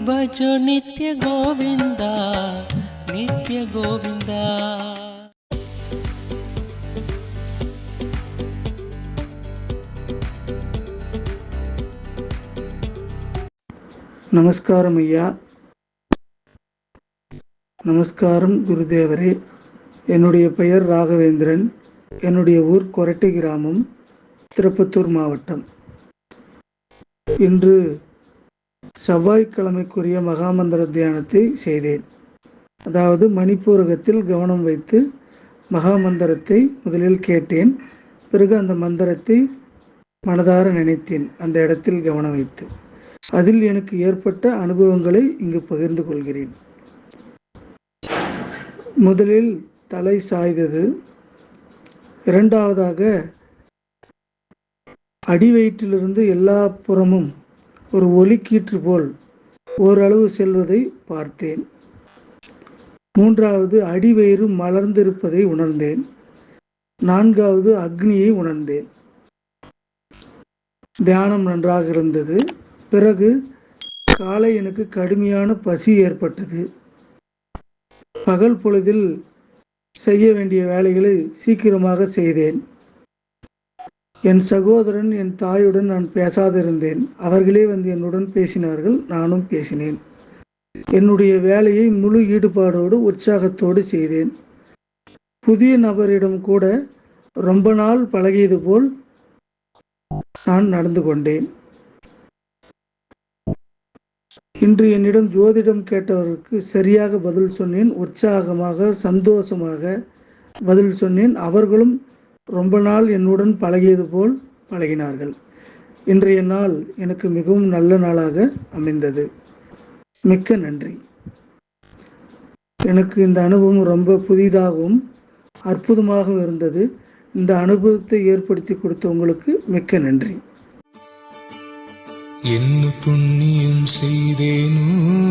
भजो नित्य गोविन्दा नित्य गोविन्दा நமஸ்காரம் ஐயா நமஸ்காரம் குருதேவரே என்னுடைய பெயர் ராகவேந்திரன் என்னுடைய ஊர் கொரட்டை கிராமம் திருப்பத்தூர் மாவட்டம் இன்று செவ்வாய்க்கிழமைக்குரிய மகாமந்திர தியானத்தை செய்தேன். அதாவது மணிப்பூரகத்தில் கவனம் வைத்து மகாமந்திரத்தை முதலில் கேட்டேன். பிறகு அந்த மந்திரத்தை மனதார நினைத்தேன். அந்த இடத்தில் கவனம் வைத்து. அதில் எனக்கு ஏற்பட்ட அனுபவங்களை இங்கு பகிர்ந்து கொள்கிறேன். முதலில் தலை சாய்ந்தது. இரண்டாவதாக அடிவயிற்றிலிருந்து எல்லா புறமும் ஒரு ஒலிக்கீற்று போல் ஓரளவு செல்வதை பார்த்தேன். மூன்றாவது அடிவயிறு மலர்ந்திருப்பதை உணர்ந்தேன். நான்காவது அக்னியை உணர்ந்தேன். தியானம் நன்றாக இருந்தது. பிறகு காலை எனக்கு கடுமையான பசி ஏற்பட்டது. பகல் பொழுதில் செய்ய வேண்டிய வேலைகளை சீக்கிரமாக செய்தேன். என் சகோதரன் என் தாயுடன் நான் பேசாதிருந்தேன். அவர்களே வந்து என்னுடன் பேசினார்கள் நானும் பேசினேன். என்னுடைய வேலையை முழு ஈடுபாடோடு உற்சாகத்தோடு செய்தேன். புதிய நபரிடம் கூட ரொம்ப நாள் பழகியது போல் நான் நடந்து கொண்டேன். இன்று என்னிடம் ஜோதிடம் கேட்டவருக்கு சரியாக பதில் சொன்னேன் உற்சாகமாக சந்தோஷமாக பதில் சொன்னேன். அவர்களும் ரொம்ப நாள் என்னுடன் பழகியது போல் பழகினார்கள். இன்றைய நாள் எனக்கு மிகவும் நல்ல நாளாக அமைந்தது. மிக்க நன்றி. எனக்கு இந்த அனுபவம் ரொம்ப புதிதாகவும் அற்புதமாகவும் இருந்தது. இந்த அனுபவத்தை ஏற்படுத்தி கொடுத்த உங்களுக்கு மிக்க நன்றி. என்ன புண்ணியம் செய்தேனோ